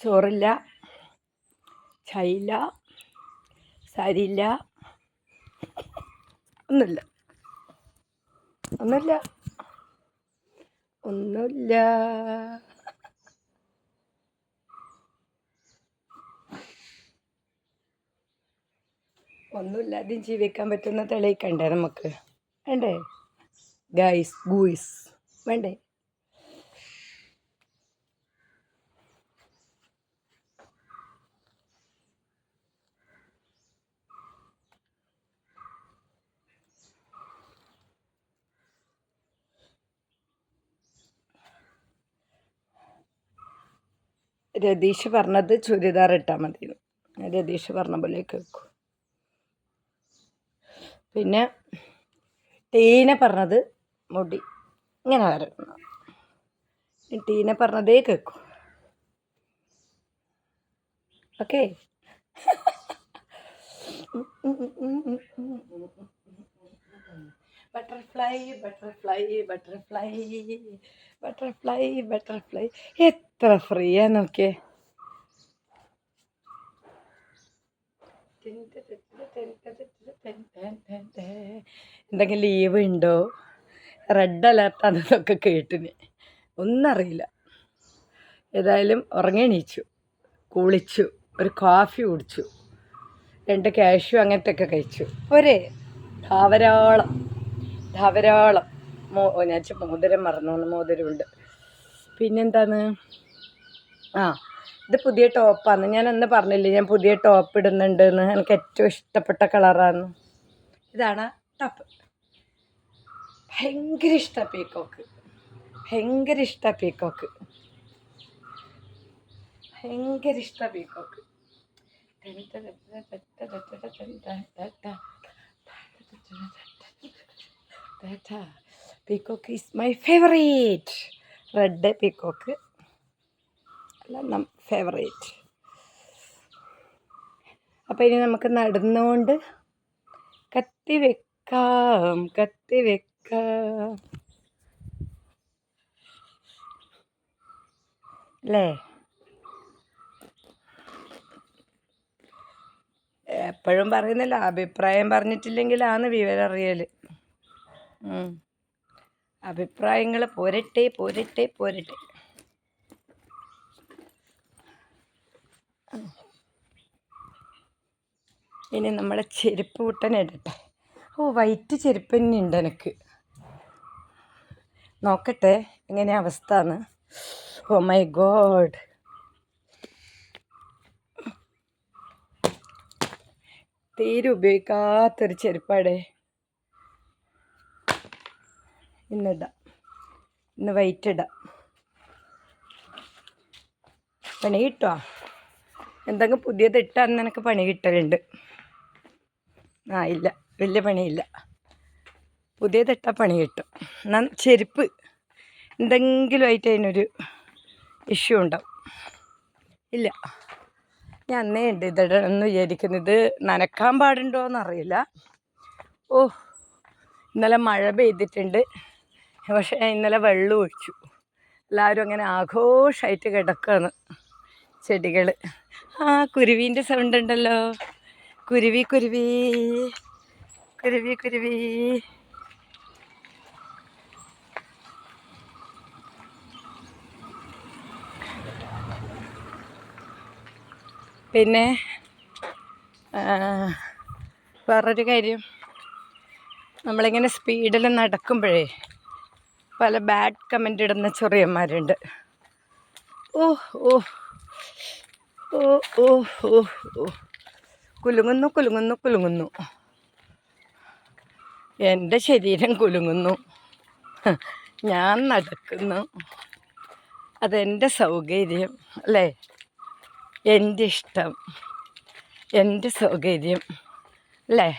ചോറില്ല ചൈല സാരിയില്ല ഒന്നുമില്ല. ഒന്നുമില്ല. ഒന്നുമില്ല. ഒന്നുമില്ലാതെയും ജീവിക്കാൻ പറ്റുന്ന തെളിയിക്കണ്ടേ നമുക്ക്? വേണ്ടേ? ഗൈസ് ഗൂയിസ് വേണ്ടേ? രതീഷ് പറഞ്ഞത് ചുരിദാർ ഇട്ടാൽ മതി രതീഷ് പറഞ്ഞ പോലെ കേൾക്കും. പിന്നെ ടീന പറഞ്ഞത് മുടി. ഇങ്ങനെ വരണം ടീനെ പറഞ്ഞതേ കേൾക്കും okay. Butterfly butterfly butterfly butterfly butterfly. എത്ര ഫ്രീയാ നോക്കിയേ. എന്തെങ്കിലും ലീവ് ഉണ്ടോ? റെഡ് അലർട്ടാണെന്നൊക്കെ കേട്ടിന്. ഒന്നറിയില്ല. ഏതായാലും ഉറങ്ങണീച്ചു. കുളിച്ചു. ഒരു കോഫി കുടിച്ചു. രണ്ട് കാഷ്യൂ അങ്ങനത്തെ ഒക്കെ കഴിച്ചു. ഒരേ ധാവരാളം. ധാവരാളം. മോ ഞാൻ മോതിരം മറന്നു മോതിരമുണ്ട്. പിന്നെന്താണ്? ആ ഇത് പുതിയ ടോപ്പാണ് ഞാൻ അന്ന് പറഞ്ഞില്ലേ ഞാൻ പുതിയ ടോപ്പ് ഇടുന്നുണ്ട് എന്ന്. എനിക്ക് ഏറ്റവും ഇഷ്ടപ്പെട്ട കളറാണ് ഇതാണ് ടോപ്പ് ഭയങ്കര ഇഷ്ടമാണ് പീക്കോക്ക്. ഭയങ്കര ഇഷ്ടമാണ് പീക്കോക്ക്. ഭയങ്കര ഇഷ്ടമാണ് peacock. Peacock is my favourite. Red peacock. അല്ല നം ഫേവറേറ്റ്. അപ്പോൾ ഇനി നമുക്ക് നടന്നുകൊണ്ട് കത്തി വെക്കാം കത്തി വെക്കാം അല്ലേ? എപ്പോഴും പറയുന്നില്ല അഭിപ്രായം പറഞ്ഞിട്ടില്ലെങ്കിലാണ് വിവരം അറിയൽ അഭിപ്രായങ്ങൾ പോരട്ടെ പോരട്ടെ പോരട്ടെ. ഇനി നമ്മളെ ചെരുപ്പ് കുട്ടനിടട്ടെ ഓ വൈറ്റ് ചെരുപ്പ് തന്നെ ഉണ്ട് എനിക്ക്. നോക്കട്ടെ എങ്ങനെയാ അവസ്ഥ എന്ന് ഓ മൈ ഗോഡ് തീരെ ഉപയോഗിക്കാത്തൊരു ചെരുപ്പാടെ. ഇന്നിടാം. ഇന്ന് വൈറ്റ് ഇടാം പണി കിട്ടുമോ എന്തെങ്കിലും പുതിയത് ഇട്ടാൽ നിനക്ക് പണി കിട്ടലുണ്ട്. ആ ഇല്ല. വലിയ പണിയില്ല. പുതിയതിട്ടാൽ പണി കിട്ടും. എന്നാൽ ചെരുപ്പ് എന്തെങ്കിലും ആയിട്ട് അതിനൊരു ഇഷ്യൂ ഉണ്ടാവും. ഇല്ല. ഞാൻ അന്നേ ഉണ്ട് ഇതിടണമെന്ന് വിചാരിക്കുന്നത് നനക്കാൻ പാടുണ്ടോ എന്നറിയില്ല ഓ ഇന്നലെ മഴ പെയ്തിട്ടുണ്ട്. പക്ഷേ ഇന്നലെ വെള്ളം ഒഴിച്ചു. എല്ലാവരും അങ്ങനെ ആഘോഷമായിട്ട് കിടക്കുകയാണ് ചെടികൾ ആ കുരുവീന്റെ സൗണ്ട് ഉണ്ടല്ലോ. കുരുവി കുരുവി. കുരുവി കുരുവി. പിന്നെ വേറൊരു കാര്യം. നമ്മളിങ്ങനെ സ്പീഡിൽ നടക്കുമ്പോഴേ പല ബാഡ് കമന്റ് ഇടുന്ന ചെറിയന്മാരുണ്ട്. ഓ ഓ ഓ ഓ ഓ. കുലുങ്ങുന്നു കുലുങ്ങുന്നു കുലുങ്ങുന്നു. എന്റെ ശരീരം കുലുങ്ങുന്നു. ഞാൻ നടക്കുന്നു. അതെന്റെ സൗകര്യം അല്ലേ? എന്റെ ഇഷ്ടം എന്റെ സൗകര്യം അല്ലേ?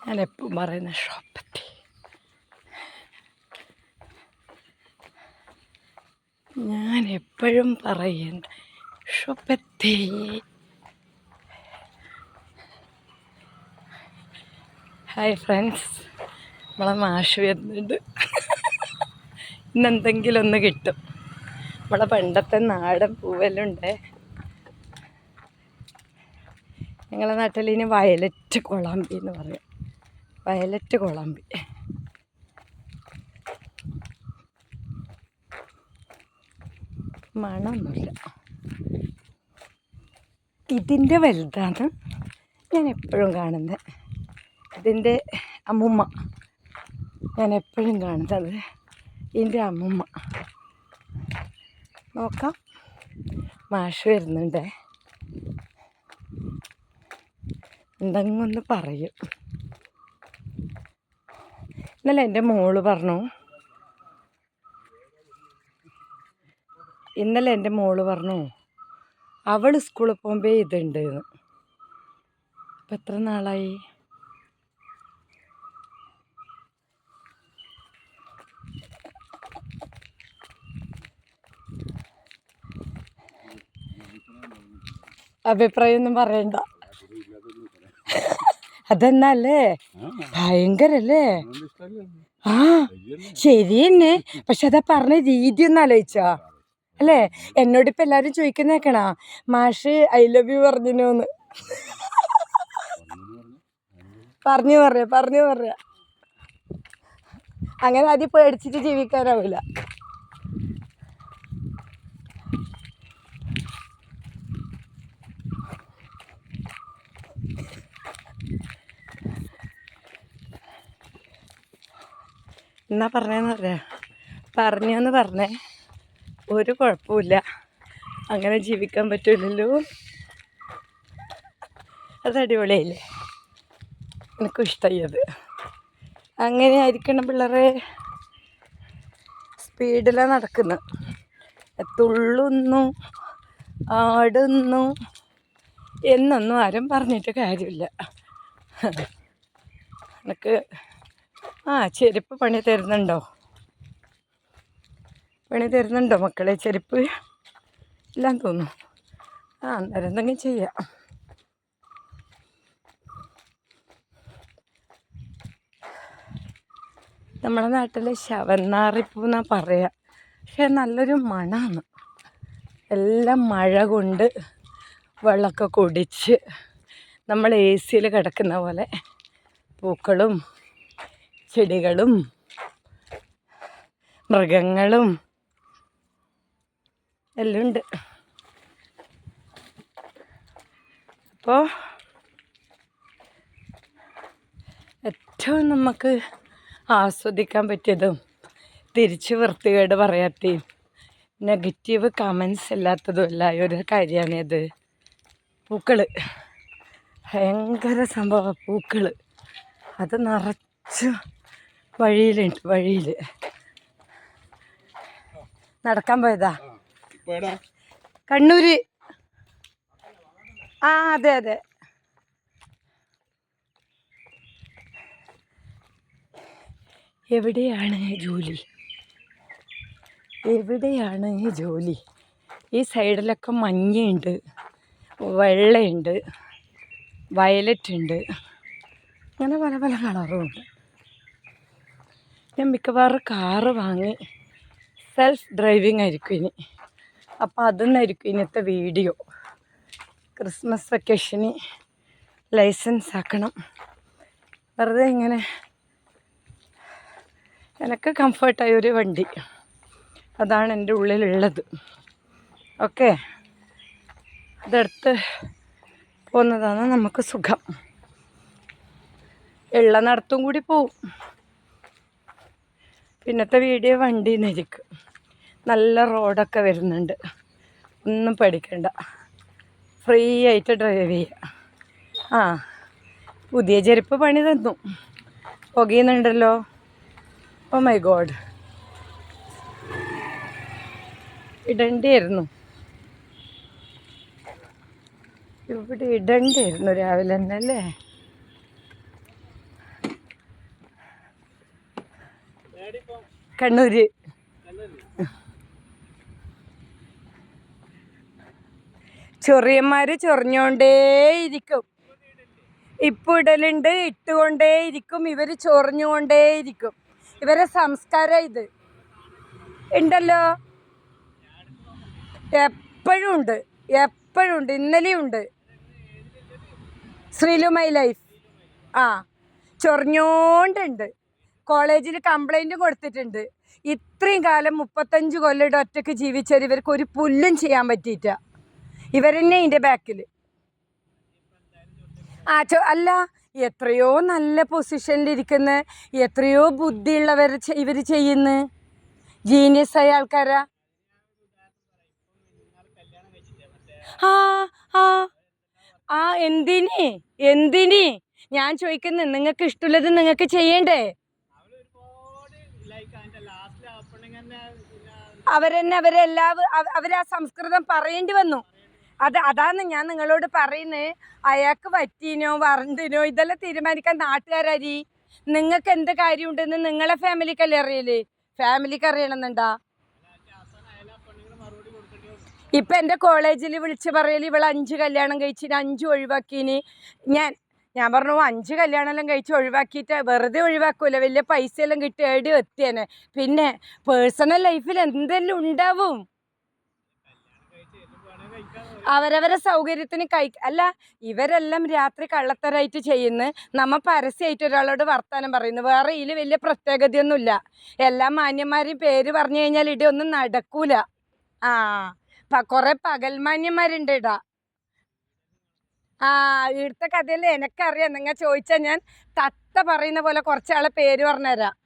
ഞാനെപ്പം പറയുന്ന ഷോപ്പത്തി ഞാൻ എപ്പോഴും പറയണ്ട ഷൊപ്പത്തേ ഹായ് ഫ്രണ്ട്സ് നമ്മളെ മാഷ് വരുന്നുണ്ട്. ഇന്നെന്തെങ്കിലും ഒന്ന് കിട്ടും. നമ്മളെ പണ്ടത്തെ നാടൻ പൂവെല്ലുണ്ട്. ഞങ്ങളെ നാട്ടിൽ ഇനി വയലറ്റ് കൊളാമ്പി എന്ന് പറയും. വയലറ്റ് കൊളാമ്പി. മണമൊന്നുമില്ല. ഇതിന്റെ വലുതാണ് ഞാൻ എപ്പോഴും കാണുന്നത്. ഇതിന്റെ അമ്മുമ്മ. ഞാൻ എപ്പോഴും കാണുന്നത് ഇതിന്റെ അമ്മുമ്മ. നോക്കാം. മാഷ് വരുന്നുണ്ടേ. എന്തെങ്കിലും പറയും. ഇന്നലെ എന്റെ മോൾ പറഞ്ഞു. ഇന്നലെ എന്റെ മോൾ പറഞ്ഞു അവൾ സ്കൂളിൽ പോകുമ്പോൾ ഇതുണ്ട്. അപ്പം എത്ര നാളായി? അഭിപ്രായം ഒന്നും പറയണ്ട. അതെന്നല്ലേ ഭയങ്കരല്ലേ? ആ ശരി തന്നെ പക്ഷെ അതാ പറഞ്ഞ രീതി ഒന്ന് ആലോചിച്ചാ. അല്ലേ? ഇപ്പൊ എല്ലാരും ചോദിക്കുന്നേക്കണാ മാഷ് ഐ ലവ് യു പറഞ്ഞിനോന്ന്. പറഞ്ഞു പറയാ പറഞ്ഞു പറയാ അങ്ങനെ ആദ്യം പേടിച്ചിട്ട് ജീവിക്കാനാവില്ല എന്നാ പറഞ്ഞതെന്ന് പറയാ പറഞ്ഞെന്ന് പറഞ്ഞേ. ഒരു കുഴപ്പമില്ല അങ്ങനെ ജീവിക്കാൻ പറ്റില്ലല്ലോ അത് അടിപൊളിയായില്ലേ എനിക്കും ഇഷ്ടമായി അത്. അങ്ങനെ ആയിരിക്കണം പിള്ളേരെ. സ്പീഡിലാണ് നടക്കുന്നത് തുള്ളുന്നു ആടുന്നു എന്നൊന്നും ആരും പറഞ്ഞിട്ട് കാര്യമില്ല. എനിക്ക് ആ ചെരുപ്പ് പണി തരുന്നുണ്ടോ? പണി തരുന്നുണ്ടോ മക്കളെ? ചെരുപ്പ് എല്ലാം തോന്നുന്നു. ആ അന്നേരം എന്തെങ്കിലും ചെയ്യാം. നമ്മുടെ നാട്ടിൽ ശവന്നാറിപ്പൂ എന്നാ പറയുക പക്ഷെ നല്ലൊരു മണമാണ് എല്ലാം മഴ കൊണ്ട് വെള്ളമൊക്കെ കുടിച്ച് നമ്മൾ എ സിയിൽ കിടക്കുന്ന പോലെ പൂക്കളും ചെടികളും മൃഗങ്ങളും എല്ലാം ഉണ്ട്. അപ്പോൾ ഏറ്റവും നമുക്ക് ആസ്വദിക്കാൻ പറ്റിയതും തിരിച്ച് വൃത്തികേട് പറയാത്തയും നെഗറ്റീവ് കമൻസ് ഇല്ലാത്തതും അല്ല ഒരു കാര്യമാണിത് പൂക്കൾ ഭയങ്കര സംഭവ പൂക്കൾ അത് നിറച്ച് വഴിയിലുണ്ട് വഴിയിൽ നടക്കാൻ പോയതാ? കണ്ണൂര്. ആ അതെ അതെ. എവിടെയാണ് ജോലി? എവിടെയാണ് ജോലി? ഈ സൈഡിലൊക്കെ മഞ്ഞയുണ്ട് വെള്ളയുണ്ട് വയലറ്റ് ഉണ്ട് അങ്ങനെ പല പല കളറുമുണ്ട് ഞാൻ മിക്കവാറും കാറ് വാങ്ങി സെൽഫ് ഡ്രൈവിംഗ് ആയിരിക്കും ഇനി. അപ്പോൾ അതൊന്നായിരിക്കും ഇന്നത്തെ വീഡിയോ. ക്രിസ്മസ് വെക്കേഷന് ലൈസൻസ് ആക്കണം. വെറുതെ ഇങ്ങനെ എനിക്ക് കംഫർട്ടായ ഒരു വണ്ടി. അതാണ് എന്റെ ഉള്ളിലുള്ളത്. ഓക്കെ അതെടുത്ത് പോകുന്നതാണ് നമുക്ക് സുഖം. ഉള്ള നടത്തും കൂടി പോവും. പിന്നത്തെ വീഡിയോ വണ്ടി നിരിക്കും നല്ല റോഡൊക്കെ വരുന്നുണ്ട്. ഒന്നും പഠിക്കണ്ട ഫ്രീ ആയിട്ട് ഡ്രൈവ് ചെയ്യുക ആ പുതിയ ചെരുപ്പ് പണി തന്നു. പുകയുന്നുണ്ടല്ലോ. ഓ മൈ ഗോഡ് ഇടണ്ടിയായിരുന്നു ഇവിടെ ഇടണ്ടിയായിരുന്നു രാവിലെ തന്നെ അല്ലേ? കണ്ണൂര്. ചൊറിയന്മാര് ചൊറിഞ്ഞോണ്ടേയിരിക്കും ഇപ്പൊ ഇടലുണ്ട് ഇട്ടുകൊണ്ടേയിരിക്കും ഇവർ ചൊറിഞ്ഞുകൊണ്ടേയിരിക്കും. ഇവരെ സംസ്കാരം ഇത്. ഉണ്ടല്ലോ? എപ്പോഴും ഉണ്ട് എപ്പോഴും ഉണ്ട് ഇന്നലെയും ഉണ്ട്. Srilu my life. ആ ചൊറിഞ്ഞോണ്ടുണ്ട്. കോളേജിൽ കംപ്ലൈന്റ് കൊടുത്തിട്ടുണ്ട്. ഇത്രയും കാലം മുപ്പത്തഞ്ച് കൊല്ലയുടെ ഒറ്റയ്ക്ക് ജീവിച്ചവർ ഇവർക്ക് ഒരു പുല്ലും ചെയ്യാൻ പറ്റിയിട്ട ഇവരെന്നെ ഇതിന്റെ ബാക്കിൽ ആ ചോ അല്ല എത്രയോ നല്ല പൊസിഷനിലിരിക്കുന്ന എത്രയോ ബുദ്ധിയുള്ളവർ ഇവർ ചെയ്യുന്നു. ജീനിയസ് ആയ ആൾക്കാരാ. ആ ആ. ആ എന്തിന്? എന്തിന്? ഞാൻ ചോദിക്കുന്നത് നിങ്ങൾക്ക് ഇഷ്ടമുള്ളത് നിങ്ങൾക്ക് ചെയ്യണ്ടേ? അവരെന്നെ അവരെല്ലാ അവരാ സംസ്കൃതം പറയേണ്ടി വന്നു. അത് അതാണ് ഞാൻ നിങ്ങളോട് പറയുന്നത് അയാൾക്ക് പറ്റീനോ വറണ്ടിനോ ഇതെല്ലാം തീരുമാനിക്കാൻ നാട്ടുകാരരി നിങ്ങൾക്ക് എന്ത് കാര്യമുണ്ടെന്ന് നിങ്ങളെ ഫാമിലിക്കല്ലേ അറിയൽ? ഫാമിലിക്ക് അറിയണമെന്നുണ്ടാ? ഇപ്പൊ എന്റെ കോളേജിൽ വിളിച്ച് പറയൽ ഇവൾ അഞ്ച് കല്യാണം കഴിച്ചിന് അഞ്ച് ഒഴിവാക്കീന്. ഞാൻ ഞാൻ പറഞ്ഞു അഞ്ച് കല്യാണം എല്ലാം കഴിച്ച് ഒഴിവാക്കിയിട്ട് വെറുതെ ഒഴിവാക്കൂല. വലിയ പൈസ എല്ലാം കിട്ടി എടി എത്തിയേനെ. പിന്നെ പേഴ്സണൽ ലൈഫിൽ എന്തെല്ലാം ഉണ്ടാവും? അവരവരെ സൗകര്യത്തിന് കൈ അല്ല ഇവരെല്ലാം രാത്രി കള്ളത്തരായിട്ട് ചെയ്യുന്ന. നമ്മ പരസ്യമായിട്ട് ഒരാളോട് വർത്തമാനം പറയുന്നു. വേറെ ഇതിൽ വലിയ പ്രത്യേകതയൊന്നുമില്ല. എല്ലാ മാന്യന്മാരെയും പേര് പറഞ്ഞു കഴിഞ്ഞാൽ ഇടി ഒന്നും നടക്കൂല. ആ പ- കുറെ പകൽമാന്യന്മാരുണ്ട് ഇടാ. ആ ഇവിടുത്തെ കഥയിൽ എനിക്കറിയാം. നിങ്ങൾ ചോദിച്ചാൽ ഞാൻ തത്ത പറയുന്ന പോലെ കുറച്ചാളെ പേര് പറഞ്ഞുതരാം.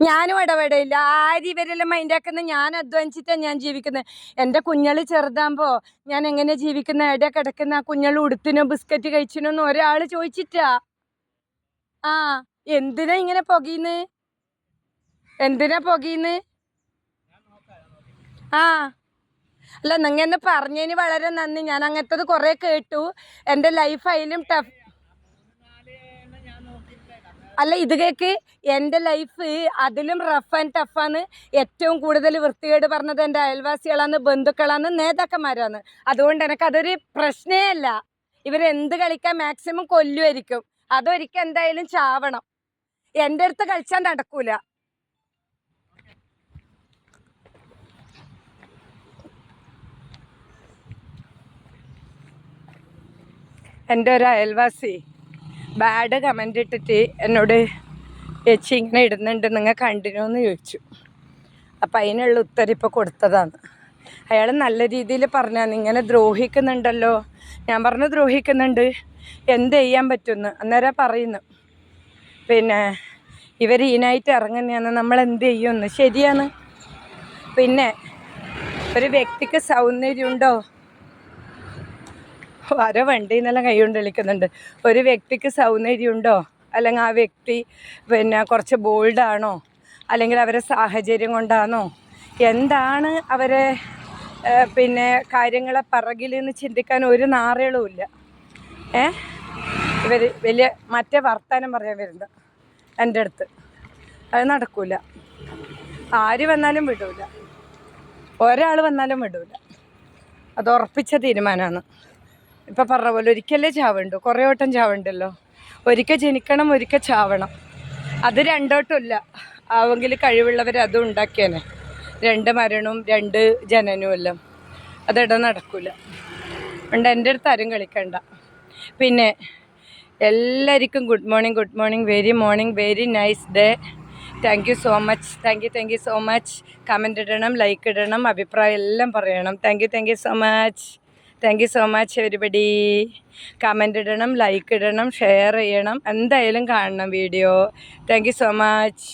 ഞാനും ഇടപെടയില്ല ആര് ഇവരെല്ലാം മൈൻഡാക്കുന്ന ഞാൻ അധ്വാനിച്ചിട്ടാണ് ഞാൻ ജീവിക്കുന്നത്. എന്റെ കുഞ്ഞൾ ചെറുതാകുമ്പോൾ ഞാൻ എങ്ങനെ ജീവിക്കുന്ന? എവിടെ കിടക്കുന്ന? ആ കുഞ്ഞൾ ഉടുത്തിനോ ബിസ്ക്കറ്റ് കഴിച്ചിനോ എന്ന് ഒരാൾ ചോദിച്ചിട്ടാ. ആ എന്തിനാ ഇങ്ങനെ പുകയുന്ന് എന്തിനാ പുകയുന്ന് ആ. അല്ല നിങ്ങൾ എന്നെ പറഞ്ഞതിന് വളരെ നന്ദി. ഞാൻ അങ്ങനത്തത് കുറേ കേട്ടു. എന്റെ ലൈഫ് അതിലും ടഫ് അല്ല ഇത് കേക്ക് എന്റെ ലൈഫ് അതിലും റഫ് ആൻഡ് ടഫാണ് ഏറ്റവും കൂടുതൽ വൃത്തികേട് പറഞ്ഞത് എന്റെ അയൽവാസികളാണ് ബന്ധുക്കളാണ് നേതാക്കന്മാരാണ്. അതുകൊണ്ട് എനിക്ക് അതൊരു പ്രശ്നേ അല്ല. ഇവരെന്ത് കളിക്കാൻ മാക്സിമം കൊല്ലുമായിരിക്കും അതൊരിക്കൽ എന്തായാലും ചാവണം. എന്റെ അടുത്ത് കളിച്ചാൽ നടക്കൂല. എന്റെ ഒരു അയൽവാസി. ബാഡ് കമന്റ് ഇട്ടിട്ട് എന്നോട് ചേച്ചി ഇങ്ങനെ ഇടുന്നുണ്ട് നിങ്ങൾ കണ്ടിന്യൂ എന്ന് ചോദിച്ചു. അപ്പം അതിനുള്ള ഉത്തരം ഇപ്പോൾ കൊടുത്തതാണ്. അയാൾ നല്ല രീതിയിൽ പറഞ്ഞാൽ ഇങ്ങനെ ദ്രോഹിക്കുന്നുണ്ടല്ലോ. ഞാൻ പറഞ്ഞു ദ്രോഹിക്കുന്നുണ്ട്. എന്ത് ചെയ്യാൻ പറ്റുമെന്ന്. അന്നേരം പറയുന്നു. പിന്നെ ഇവർ ഈനായിട്ട് ഇറങ്ങുന്നതാണ് നമ്മൾ എന്ത് ചെയ്യുമെന്ന്? ശരിയാണ്. പിന്നെ ഒരു വ്യക്തിക്ക് സൗന്ദര്യമുണ്ടോ വര വണ്ടിയിൽ കൈ കൈകൊണ്ട് വിളിക്കുന്നുണ്ട്. ഒരു വ്യക്തിക്ക് സൗന്ദര്യമുണ്ടോ? അല്ലെങ്കിൽ ആ വ്യക്തി പിന്നെ കുറച്ച് ബോൾഡാണോ? അല്ലെങ്കിൽ അവരെ സാഹചര്യം കൊണ്ടാണോ? എന്താണ് അവരെ പിന്നെ കാര്യങ്ങളെ പിറകിലെന്ന് ചിന്തിക്കാൻ ഒരു നാറകളും ഇല്ല. ഏ? ഇവർ വലിയ മറ്റേ വർത്തമാനം പറയാൻ വരുന്നത് എന്റെ അടുത്ത്. അത് നടക്കൂല. ആര് വന്നാലും വിടൂല. ഒരാൾ വന്നാലും വിടൂല. അത് ഉറപ്പിച്ച തീരുമാനമാണ്. ഇപ്പം പറഞ്ഞ പോലെ ഒരിക്കലേ ചാവുണ്ടോ? കുറേ വട്ടം ചാവുണ്ടല്ലോ. ഒരിക്കൽ ജനിക്കണം ഒരിക്കൽ ചാവണം. അത് രണ്ടോട്ടമില്ല. ആവെങ്കിൽ കഴിവുള്ളവർ അതും ഉണ്ടാക്കിയേനെ. രണ്ട് മരണവും രണ്ട് ജനനവും എല്ലാം. അതിട നടക്കില്ല അതുകൊണ്ട് എന്റെ അടുത്ത് ആരും കളിക്കണ്ട. പിന്നെ എല്ലാവർക്കും good morning good morning very morning very nice day thank you so much thank you thank you so much comment ഇടണം ലൈക്ക് ഇടണം അഭിപ്രായം എല്ലാം പറയണം. Thank you thank you so much thank you so much everybody comment ഇടണം like ഇടണം share ചെയ്യണം. എന്തായാലും കാണണം video thank you so much